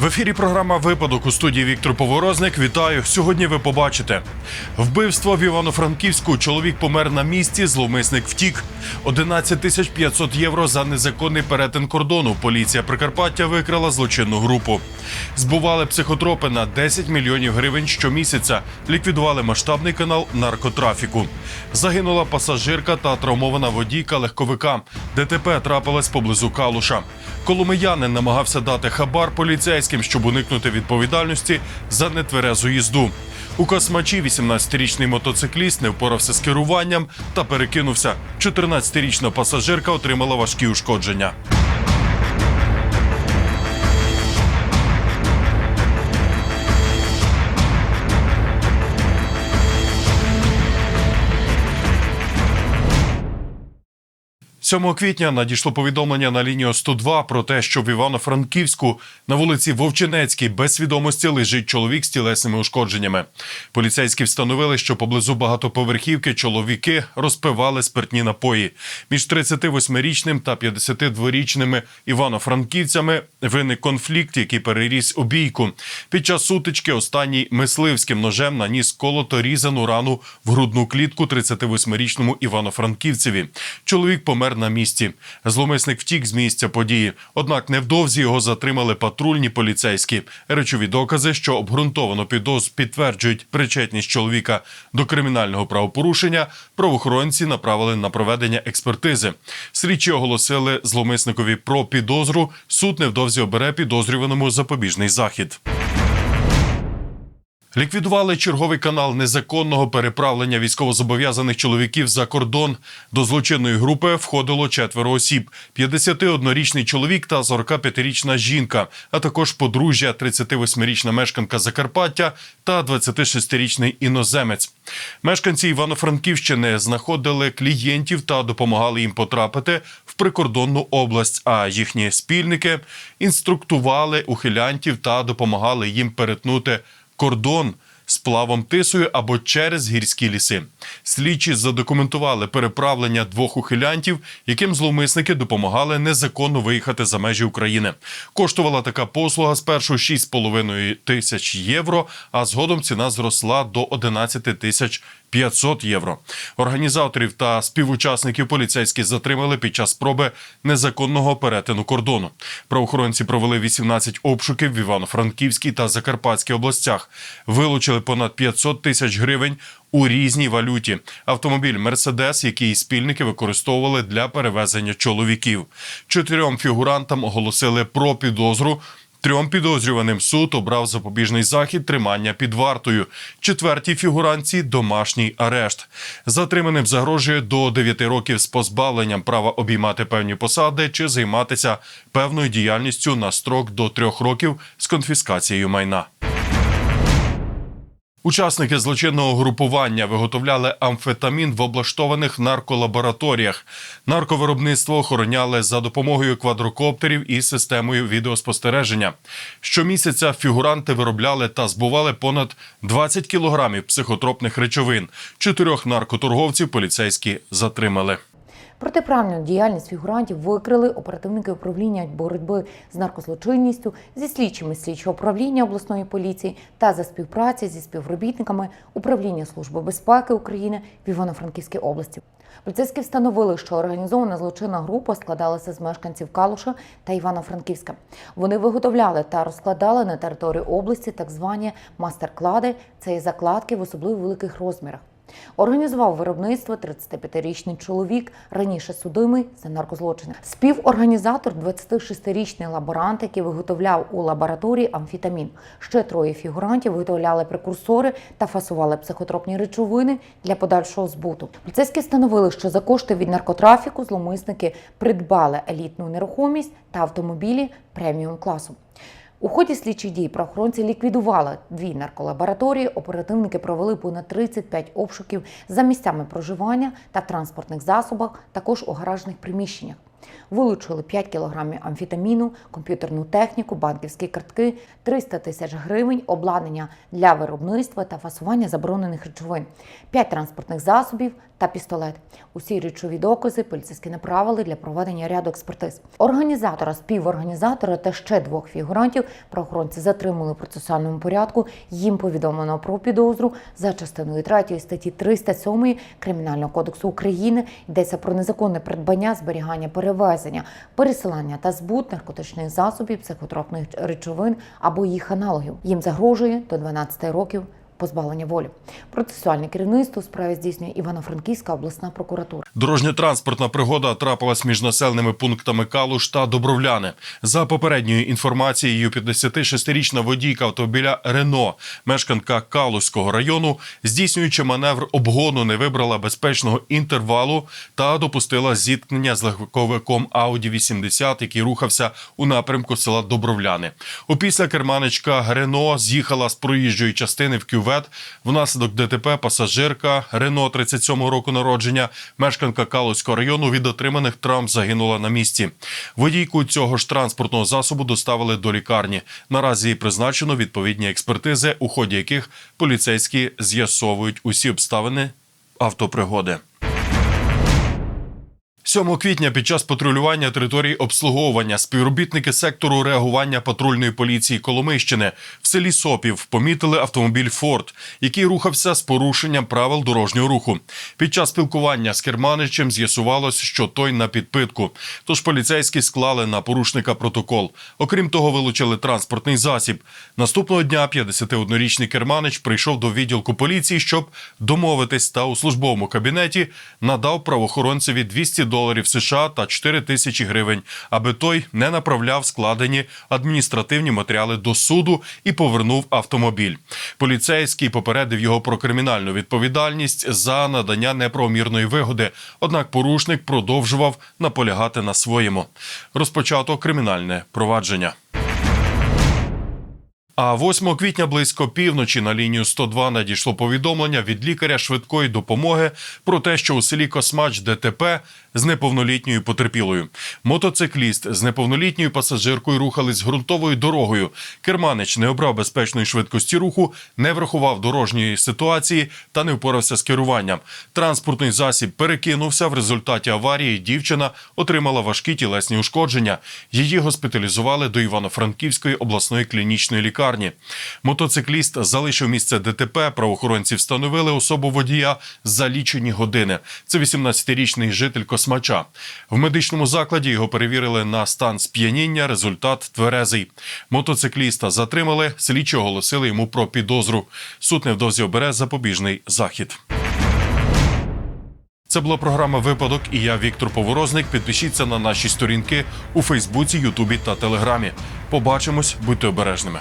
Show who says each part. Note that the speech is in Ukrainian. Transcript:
Speaker 1: В ефірі програма Випадок у студії Віктор Поворозник. Вітаю. Сьогодні ви побачите вбивство в Івано-Франківську. Чоловік помер на місці. Зловмисник втік. 11 тисяч 500 євро за незаконний перетин кордону. Поліція Прикарпаття викрала злочинну групу. Збували психотропи на 10 мільйонів гривень щомісяця. Ліквідували масштабний канал наркотрафіку. Загинула пасажирка та травмована водійка легковика. ДТП трапилось поблизу Калуша. Коломиянин намагався дати хабар поліцейським, щоб уникнути відповідальності за нетверезу їзду. У Космачі 18-річний мотоцикліст не впорався з керуванням та перекинувся. 14-річна пасажирка отримала важкі ушкодження. Сьомого квітня надійшло повідомлення на лінію 102 про те, що в Івано-Франківську на вулиці Вовчинецькій без свідомості лежить чоловік з тілесними ушкодженнями. Поліцейські встановили, що поблизу багатоповерхівки чоловіки розпивали спиртні напої. Між 38-річним та 52-річними івано-франківцями виник конфлікт, який переріс у бійку. Під час сутички останній мисливським ножем наніс колото різану рану в грудну клітку 38-річному івано-франківцеві. Чоловік помер на місці. Зломисник втік з місця події. Однак невдовзі його затримали патрульні поліцейські. Речові докази, що обґрунтовано підоз підтверджують причетність чоловіка до кримінального правопорушення. Правоохоронці направили на проведення експертизи. Слідчі оголосили зломисникові про підозру. Суд невдовзі обере підозрюваному запобіжний захід. Ліквідували черговий канал незаконного переправлення військовозобов'язаних чоловіків за кордон. До злочинної групи входило четверо осіб: 51-річний чоловік та 45-річна жінка, а також подружжя, 38-річна мешканка Закарпаття та 26-річний іноземець. Мешканці Івано-Франківщини знаходили клієнтів та допомагали їм потрапити в прикордонну область. А їхні спільники інструктували ухилянтів та допомагали їм перетнути кордон з плавом тисою або через гірські ліси. Слідчі задокументували переправлення двох ухилянтів, яким зловмисники допомагали незаконно виїхати за межі України. Коштувала така послуга спершу 6,5 тисяч євро, а згодом ціна зросла до 11 тисяч 500 євро. Організаторів та співучасників поліцейські затримали під час спроби незаконного перетину кордону. Правоохоронці провели 18 обшуків в Івано-Франківській та Закарпатській областях. Вилучили понад 500 тисяч гривень у різній валюті. Автомобіль Мерседес, який спільники використовували для перевезення чоловіків. Чотирьом фігурантам оголосили про підозру. Трьом підозрюваним суд обрав запобіжний захід тримання під вартою. Четвертій фігуранці домашній арешт. Затриманим загрожує до 9 років з позбавленням права обіймати певні посади чи займатися певною діяльністю на строк до 3 років з конфіскацією майна. Учасники злочинного групування виготовляли амфетамін в облаштованих нарколабораторіях. Нарковиробництво охороняли за допомогою квадрокоптерів і системою відеоспостереження. Щомісяця фігуранти виробляли та збували понад 20 кілограмів психотропних речовин. Чотирьох наркоторговців поліцейські затримали.
Speaker 2: Протиправну діяльність фігурантів викрили оперативники управління боротьби з наркозлочинністю зі слідчими слідчого управління обласної поліції та за співпраці зі співробітниками управління Служби безпеки України в Івано-Франківській області. Поліцейські встановили, що організована злочинна група складалася з мешканців Калуша та Івано-Франківська. Вони виготовляли та розкладали на території області так звані мастер-клади. Це є закладки в особливо великих розмірах. Організував виробництво 35-річний чоловік, раніше судимий за наркозлочини. Співорганізатор 26-річний лаборант, який виготовляв у лабораторії амфетамін. Ще троє фігурантів виготовляли прекурсори та фасували психотропні речовини для подальшого збуту. Поліцейські встановили, що за кошти від наркотрафіку зловмисники придбали елітну нерухомість та автомобілі преміум класу. У ході слідчих дій правоохоронці ліквідували дві нарколабораторії. Оперативники провели понад 35 обшуків за місцями проживання та транспортних засобах, також у гаражних приміщеннях. Вилучили 5 кілограмів амфетаміну, комп'ютерну техніку, банківські картки, 300 тисяч гривень, обладнання для виробництва та фасування заборонених речовин, 5 транспортних засобів та пістолет. Усі речові докази поліцейські направили для проведення ряду експертиз. Організатора, співорганізатора та ще двох фігурантів правоохоронці затримали в процесуальному порядку. Їм повідомлено про підозру за частиною 3 статті 307 Кримінального кодексу України. Йдеться про незаконне придбання, зберігання, перевезення, пересилання та збут наркотичних засобів, психотропних речовин або їх аналогів. Їм загрожує до 12 років позбавлення волі. Процесуальне керівництво справі здійснює Івано-Франківська обласна прокуратура.
Speaker 1: Дорожньо-транспортна пригода трапилась між населеними пунктами Калуш та Добровляни. За попередньою інформацією, 56-річна водійка автомобіля Рено, мешканка Калуського району, здійснюючи маневр обгону, не вибрала безпечного інтервалу та допустила зіткнення з легковиком Audi 80, який рухався у напрямку села Добровляни. Опісля керманичка Рено з'їхала з проїжджої частини в кювет. Внаслідок ДТП пасажирка Рено 37 року народження, мешканка Калуського району від отриманих травм загинула на місці. Водійку цього ж транспортного засобу доставили до лікарні. Наразі їй призначено відповідні експертизи, у ході яких поліцейські з'ясовують усі обставини автопригоди. 7 квітня під час патрулювання території обслуговування співробітники сектору реагування патрульної поліції Коломийщини в селі Сопів помітили автомобіль Форд, який рухався з порушенням правил дорожнього руху. Під час спілкування з керманичем з'ясувалось, що той на підпитку. Тож поліцейські склали на порушника протокол. Окрім того, вилучили транспортний засіб. Наступного дня 51-річний керманич прийшов до відділку поліції, щоб домовитись, та у службовому кабінеті надав правоохоронцеві 200 доларів США та 4 тисячі гривень, аби той не направляв складені адміністративні матеріали до суду і повернув автомобіль. Поліцейський попередив його про кримінальну відповідальність за надання неправомірної вигоди. Однак порушник продовжував наполягати на своєму. Розпочато кримінальне провадження. А 8 квітня близько півночі на лінію 102 надійшло повідомлення від лікаря швидкої допомоги про те, що у селі Космач ДТП з неповнолітньою потерпілою. Мотоцикліст з неповнолітньою пасажиркою рухались ґрунтовою дорогою. Керманич не обрав безпечної швидкості руху, не врахував дорожньої ситуації та не впорався з керуванням. Транспортний засіб перекинувся. В результаті аварії дівчина отримала важкі тілесні ушкодження. Її госпіталізували до Івано-Франківської обласної клінічної лікарні. Мотоцикліст залишив місце ДТП. Правоохоронці встановили особу водія за лічені години. Це 18-річний житель Космача. В медичному закладі його перевірили на стан сп'яніння. Результат тверезий. Мотоцикліста затримали. Слідчі оголосили йому про підозру. Суд невдовзі обере запобіжний захід. Це була програма Випадок і я Віктор Поворозник. Підпишіться на наші сторінки у Фейсбуці, Ютубі та Телеграмі. Побачимось, будьте обережними.